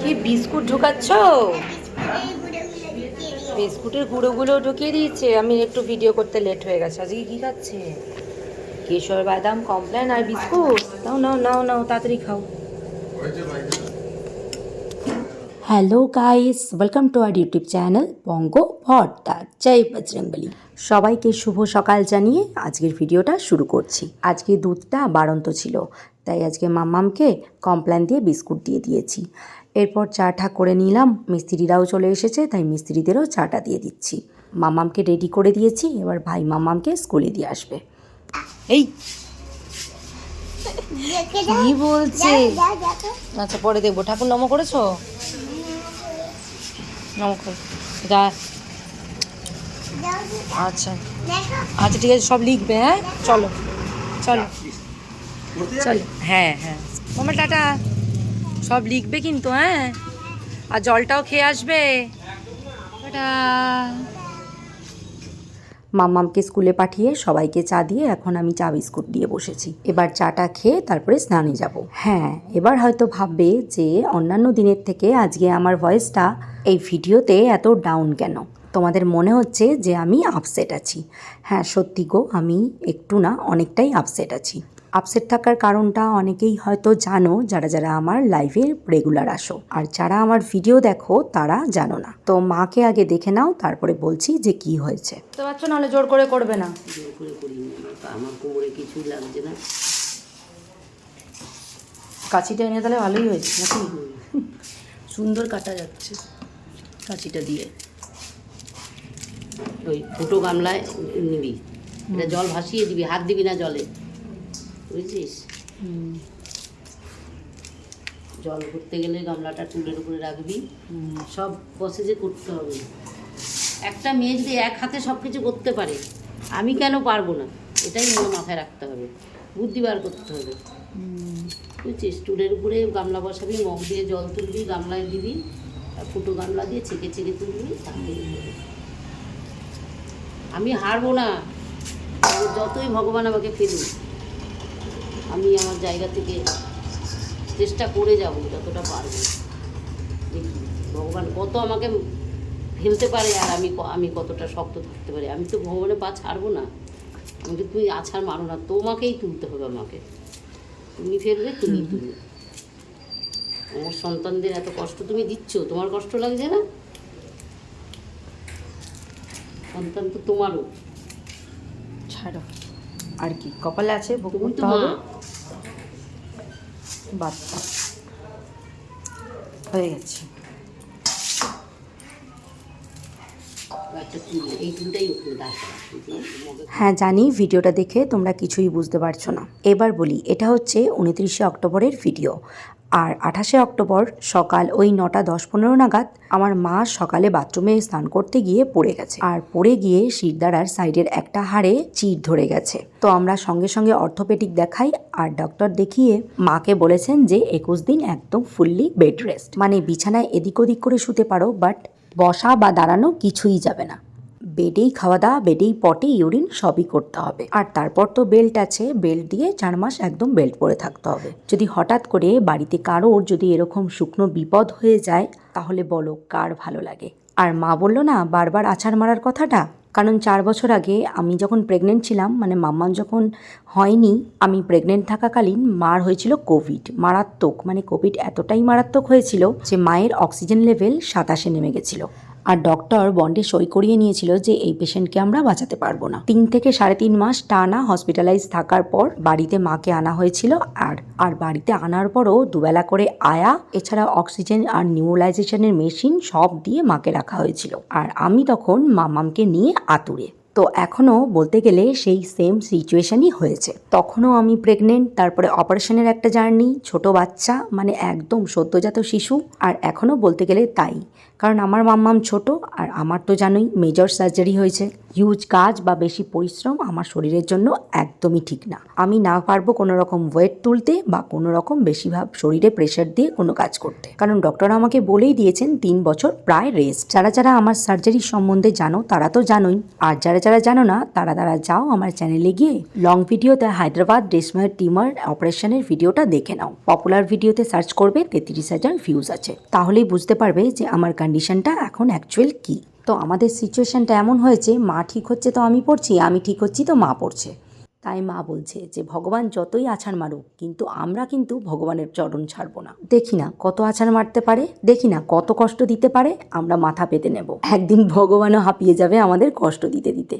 কি বিস্কুট ঢুকাচ্ছ? বিস্কুটের গুঁড়োগুলো ঢুকিয়ে দিয়েছে। আমি একটু ভিডিও করতে লেট হয়ে গেছে। আজকে কি খাচ্ছে? কেশর বাদাম, কমপ্লেন আর বিস্কুট। নাও নাও নাও নাও, তাড়াতাড়ি খাও। Hello guys welcome to our YouTube channel Banga Bharta জয় বজরংবলী সবাইকে শুভ সকাল জানিয়ে আজকের ভিডিওটা শুরু করছি। আজকে দুধটা বাড়ন্ত ছিল, তাই আজকে মাম্মামকে কমপ্ল্যান দিয়ে বিস্কুট দিয়ে দিয়েছি। এরপর চা চাটা করে নিলাম। মিস্ত্রিরাও চলে এসেছে তাই মিস্ত্রিদেরও চাটা দিয়ে দিচ্ছি। মামামকে রেডি করে দিয়েছি এবার ভাই মামামকে স্কুলে দিয়ে আসবে। এই! কি বলছে? আচ্ছা পরে দেখব। ঠাকুর নম করেছ? নম যা। আচ্ছা। আচ্ছা ঠিক আছে সব লিখবে হ্যাঁ? চলো চলো। চলো। হ্যাঁ হ্যাঁ। মামা টাটা। সব লিখবে কিন্তু হ্যাঁ? আর জলটাও খেয়ে আসবে। মাম্মামকে স্কুলে পাঠিয়ে সবাইকে চা দিয়ে এখন আমি চা বিস্কুট দিয়ে বসেছি। এবার চাটা খেয়ে তারপরে স্নানে যাব। হ্যাঁ এবার হয়তো ভাববে যে অন্যান্য দিনের থেকে আজকে আমার ভয়েসটা এই ভিডিওতে এত ডাউন কেন? তোমাদের মনে হচ্ছে যে আমি আপসেট আছি। হ্যাঁ সত্যি গো, আমি একটু না অনেকটাই আপসেট আছি। আপসেট থাকার কারণটা অনেকেই হয়তো জানো যারা যারা আমার লাইভে রেগুলার আসো। আর যারা আমার ভিডিও দেখো তারা জানো না। তো মাকে আগে দেখে নাও তারপরে বলছি যে কি হয়েছে। তো বাচ্চা নাহলে জোর করে করবে না। জোর করে করি আমার কোমরে কিছুই লাগছে না। কাঁচিটা এনে তাহলে ভালোই হয়েছে নাকি? সুন্দর কাটা যাচ্ছে কাঁচিটা দিয়ে। ওই ফুটো গামলায় নিবি। এটা জল ভাসিয়ে দিবি হাত দিবি না জলে। বুঝছিস? জল ভরতে গেলে গামলাটা টুলের উপরে রাখবি। সব প্রসেসে করতে হবে। একটা মেয়ে যদি এক হাতে সব কিছু করতে পারে আমি কেন পারব না? এটাই মনে মাথায় রাখতে হবে। বুদ্ধি বার করতে হবে। বুঝছিস? টুলের উপরে গামলা বসাবি মগ দিয়ে জল তুলবি গামলায় দিবি আর ফুটো গামলা দিয়ে ছেঁকে ছেঁকে তুলবি। আমি হারবো না। যতই ভগবান আমাকে ফেলুক আমি আমার জায়গা থেকে চেষ্টা করে যাব যতটা পারব। দেখি ভগবান কত আমাকে ফেলতে পারে আর আমি আমি কতটা শক্ত থাকতে পারি। আমি তো ভগবানের পা ছাড়বো না। আমাকে তুমি আছাড় মারো না তোমাকেই তুলতে হবে আমাকে। তুমি ফেলবে তুমি তুলবে। আমার সন্তানদের এত কষ্ট তুমি দিচ্ছ তোমার কষ্ট লাগছে না? সন্তান তো তোমারও। ছাড়ো। আর কি? কপালে আছে ভোগ করতে হবে। হয়ে গেছে। দাঁড় হ্যাঁ জানি ভিডিওটা দেখে তোমরা কিছুই বুঝতে পারছ না। এবার বলি এটা হচ্ছে উনত্রিশে অক্টোবরের ভিডিও। আর আঠাশে অক্টোবর সকাল ওই নটা দশ পনেরো নাগাদ আমার মা সকালে বাথরুমে স্নান করতে গিয়ে পড়ে গেছে। আর পড়ে গিয়ে শিরদাঁড়ার সাইডের একটা হাড়ে চির ধরে গেছে। তো আমরা সঙ্গে সঙ্গে অর্থোপেডিক দেখাই আর ডক্টর দেখিয়ে মাকে বলেছেন যে একুশ দিন একদম ফুললি বেড রেস্ট। মানে বিছানায় এদিক ওদিক করে শুতে পারো, বাট বসা বা দাঁড়ানো কিছুই যাবে না। বেডেই খাওয়া দাওয়া, বেডেই পটে, ইউরিন সবই করতে হবে। আর তারপর তো বেল্ট আছে, বেল্ট দিয়ে চার মাস একদম বেল্ট পরে থাকতে হবে। যদি হঠাৎ করে বাড়িতে কারোর যদি এরকম শুকনো বিপদ হয়ে যায়, তাহলে বলো কার ভালো লাগে? আর মা বলল না, বারবার আছাড় মারার কথাটা? কারণ চার বছর আগে আমি যখন প্রেগনেন্ট ছিলাম মানে মাম্মা যখন হয়নি, আমি প্রেগনেন্ট থাকাকালীন মার হয়েছিল কোভিড মারাত্মক মানে কোভিড এতটাই মারাত্মক হয়েছিল যে মায়ের অক্সিজেন লেভেল সাতাশে নেমে গেছিল। আর ডক্টর বন্ডে সই করিয়ে নিয়েছিল যে এই পেশেন্টকে আমরা বাঁচাতে পারব না। তিন থেকে সাড়ে তিন মাস টানা হসপিটালাইজ থাকার পর বাড়িতে মাকে আনা হয়েছিল আর আর বাড়িতে আনার পরও দুবেলা করে আয়া, এছাড়া অক্সিজেন আর নিউলাইজেশনের মেশিন সব দিয়ে মাকে রাখা হয়েছিল। আর আমি তখন মামামকে নিয়ে আতুরে। তো এখনও বলতে গেলে সেই সেম সিচুয়েশানই হয়েছে। তখনও আমি প্রেগনেন্ট তারপরে অপারেশনের একটা জার্নি ছোট বাচ্চা মানে একদম সদ্যজাত শিশু, আর এখনও বলতে গেলে তাই। কারণ আমার মাম্মাম ছোট, আর আমার তো জানোই মেজর সার্জারি হয়েছে। হিউজ কাজ বা বেশি পরিশ্রম আমার শরীরের জন্য একদমই ঠিক না। আমি না পারব কোনো রকম ওয়েট তুলতে বা কোনো রকম বেশি ভাব শরীরে প্রেশার দিয়ে কোনো কাজ করতে। কারণ ডক্টর আমাকে বলেই দিয়েছেন তিন বছর প্রায় রেস্ট যারা যারা আমার সার্জারি সম্বন্ধে জানো, তারা তো জানোই। আর যারা যারা জানো না, তারা তারা যাও আমার চ্যানেলে গিয়ে লং ভিডিওতে হায়দ্রাবাদ ডেসমার টিমার অপারেশনের ভিডিওটা দেখে নাও। পপুলার ভিডিওতে সার্চ করবে তেত্রিশ হাজার ভিউজ আছে। তাহলেই বুঝতে পারবে যে আমার কন্ডিশনটা এখন অ্যাকচুয়াল কি। তো আমাদের সিচুয়েশনটা এমন হয়েছে, মা ঠিক হচ্ছে তো আমি পড়ছি, আমি ঠিক হচ্ছি তো মা পড়ছে। তাই মা বলছে যে, ভগবান যতই আছাড় মারুক, কিন্তু আমরা কিন্তু ভগবানের চরণ ছাড়বো না। দেখি না কত আছাড় মারতে পারে, দেখি না কত কষ্ট দিতে পারে, আমরা মাথা পেতে নেব। একদিন ভগবানও হাঁপিয়ে যাবে আমাদের কষ্ট দিতে দিতে।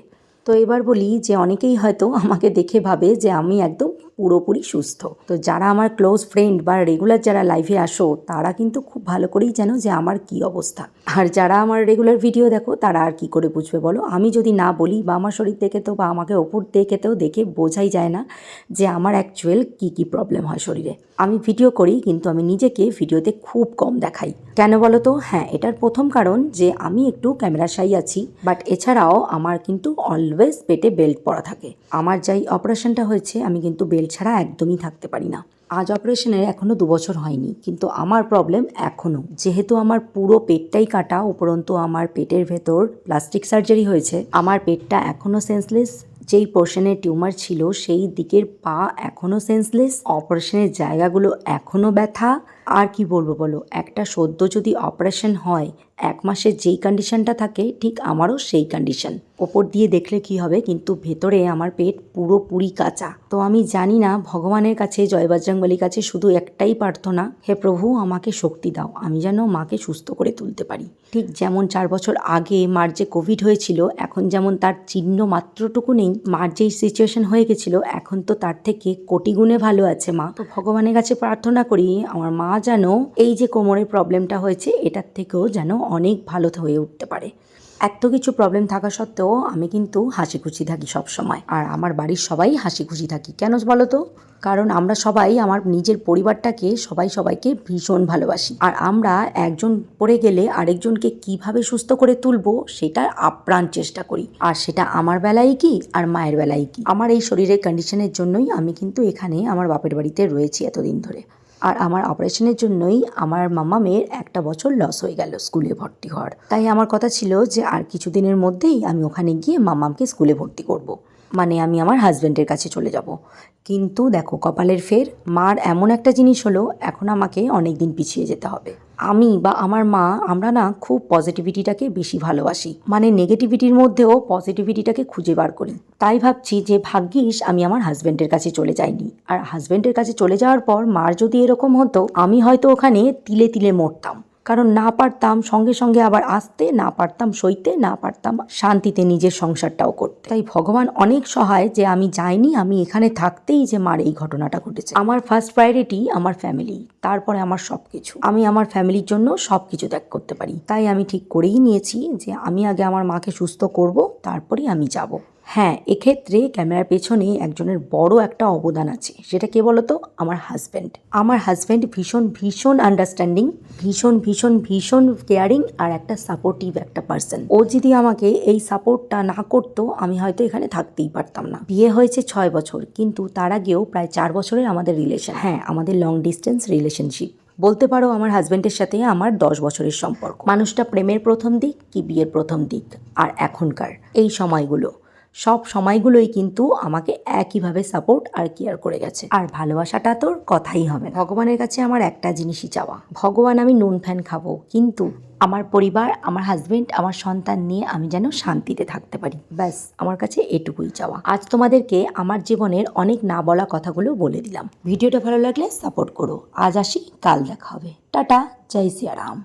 তো এবার বলি যে, অনেকেই হয়তো আমাকে দেখে ভাবে যে, আমি একদম পুরোপুরি সুস্থ। তো যারা আমার ক্লোজ ফ্রেন্ড বা রেগুলার যারা লাইভে আসো, তারা কিন্তু খুব ভালো করেই জানো যে আমার কি অবস্থা। আর যারা আমার রেগুলার ভিডিও দেখো, তারা আর কি করে বুঝবে বলো? আমি যদি না বলি বা আমার শরীর দেখে তো বা আমাকে ওপর দেখে তো দেখে বোঝাই যায় না যে আমার অ্যাকচুয়াল কি কি প্রবলেম হয় শরীরে। আমি ভিডিও করি, কিন্তু আমি নিজেকে ভিডিওতে খুব কম দেখাই। কেন বলো তো? হ্যাঁ এটার প্রথম কারণ যে আমি একটু ক্যামেরা শাই আছি বাট এছাড়াও আমার কিন্তু অলওয়েজ পেটে বেল্ট পরা থাকে। আমার যাই অপারেশনটা হয়েছে, আমি কিন্তু বেল্ট ছাড়া একদমই থাকতে পারি না। আজ অপারেশনের এখনও দু বছর হয়নি, কিন্তু আমার প্রবলেম এখনও যেহেতু আমার পুরো পেটটাই কাটা, উপরন্তু আমার পেটের ভেতর প্লাস্টিক সার্জারি হয়েছে, আমার পেটটা এখনও সেন্সলেস যেই পোর্শনে টিউমার ছিল সেই দিকের পা এখনও সেন্সলেস অপারেশনের জায়গাগুলো এখনও ব্যথা আর কি বলব বলো? একটা সদ্য যদি অপারেশন হয়, এক মাসের যেই কন্ডিশনটা থাকে, ঠিক আমারও সেই কন্ডিশন ওপর দিয়ে দেখলে কি হবে? কিন্তু ভেতরে আমার পেট পুরোপুরি কাঁচা। তো আমি জানি না, ভগবানের কাছে জয় বজরংবলীর কাছে শুধু একটাই প্রার্থনা, হে প্রভু, আমাকে শক্তি দাও, আমি যেন মাকে সুস্থ করে তুলতে পারি। ঠিক যেমন চার বছর আগে মার যে কোভিড হয়েছিল, এখন যেমন তার চিহ্ন মাত্রটুকু নেই, মার যেই সিচুয়েশন হয়ে গেছিল, এখন তো তার থেকে কোটি গুণে ভালো আছে মা। তো ভগবানের কাছে প্রার্থনা করি, আমার মা যেন এই যে কোমরের প্রবলেমটা হয়েছে, এটার থেকেও যেন অনেক ভালো হয়ে উঠতে পারে। এত কিছু প্রবলেম থাকা সত্ত্বেও আমি কিন্তু হাসি খুশি থাকি সব সময় আর আমার বাড়ির সবাই হাসি খুশি থাকি। কেন বলো তো? কারণ আমরা সবাই, আমার নিজের পরিবারটাকে সবাই সবাইকে ভীষণ ভালোবাসি। আর আমরা একজন পড়ে গেলে আরেকজনকে কীভাবে সুস্থ করে তুলবো সেটার আপ্রাণ চেষ্টা করি। আর সেটা আমার বেলায় কি? আর মায়ের বেলায় কি? আমার এই শরীরের কন্ডিশনের জন্যই আমি কিন্তু এখানে আমার বাপের বাড়িতে রয়েছি এতদিন ধরে। আর আমার অপারেশনের জন্যই আমার মামা মেয়ের একটা বছর লস হয়ে গেল স্কুলে ভর্তি হওয়ার তাই আমার কথা ছিল যে আর কিছুদিনের মধ্যেই আমি ওখানে গিয়ে মামামকে স্কুলে ভর্তি করব। মানে আমি আমার হাজব্যান্ডের কাছে চলে যাব। কিন্তু দেখো, কপালের ফের মার এমন একটা জিনিস হলো, এখন আমাকে অনেক দিন পিছিয়ে যেতে হবে। আমি বা আমার মা, আমরা না খুব পজিটিভিটিটাকে বেশি ভালোবাসি। মানে নেগেটিভিটির মধ্যেও পজিটিভিটিটাকে খুঁজে বার করি। তাই ভাবছি যে ভাগ্যিস আমি আমার হাজব্যান্ডের কাছে চলে যাইনি। আর হাজব্যান্ডের কাছে চলে যাওয়ার পর মার যদি এরকম হতো, আমি হয়তো ওখানে তিলে তিলে মরতাম। কারণ না পারতাম সঙ্গে সঙ্গে আবার আসতে, না পারতাম সইতে, না পারতাম শান্তিতে নিজের সংসারটাও করতে। তাই ভগবান অনেক সহায় যে আমি যাইনি, আমি এখানে থাকতেই যে মার এই ঘটনাটা ঘটেছে। আমার ফার্স্ট প্রায়োরিটি আমার ফ্যামিলি তারপরে আমার সব কিছু আমি আমার ফ্যামিলির জন্য সব কিছু ত্যাগ করতে পারি। তাই আমি ঠিক করেই নিয়েছি যে আমি আগে আমার মাকে সুস্থ করব, তারপরেই আমি যাব। হ্যাঁ এক্ষেত্রে ক্যামেরার পেছনে একজনের বড় একটা অবদান আছে। সেটা কে বলতো? আমার হাজব্যান্ড আমার হাজব্যান্ড ভীষণ ভীষণ আন্ডারস্ট্যান্ডিং ভীষণ ভীষণ ভীষণ কেয়ারিং আর একটা সাপোর্টিভ একটা পার্সন ও যদি আমাকে এই সাপোর্টটা না করতো, আমি হয়তো এখানে থাকতেই পারতাম না। বিয়ে হয়েছে ছয় বছর, কিন্তু তার আগেও প্রায় চার বছরের আমাদের রিলেশন হ্যাঁ আমাদের লং ডিস্টেন্স রিলেশনশিপ বলতে পারো, আমার হাজব্যান্ডের সাথে আমার দশ বছরের সম্পর্ক। মানুষটা প্রেমের প্রথম দিক কি বিয়ের প্রথম দিক? আর এখনকার এই সময়গুলো। সব সময়গুলোই কিন্তু আমাকে একইভাবে সাপোর্ট আর কেয়ার করে গেছে। আর ভালোবাসাটা তোর কথাই হবে ভগবানের কাছে আমার একটা জিনিসই চাওয়া। ভগবান, আমি নুন ফ্যান খাব, কিন্তু আমার পরিবার, আমার হাজবেন্ড আমার সন্তান নিয়ে আমি যেন শান্তিতে থাকতে পারি। ব্যাস, আমার কাছে এটুকুই চাওয়া। আজ তোমাদেরকে আমার জীবনের অনেক না বলা কথাগুলো বলে দিলাম। ভিডিওটা ভালো লাগলে সাপোর্ট করো। আজ আসি, কাল দেখা হবে। টাটা, জয় সিয়ারাম।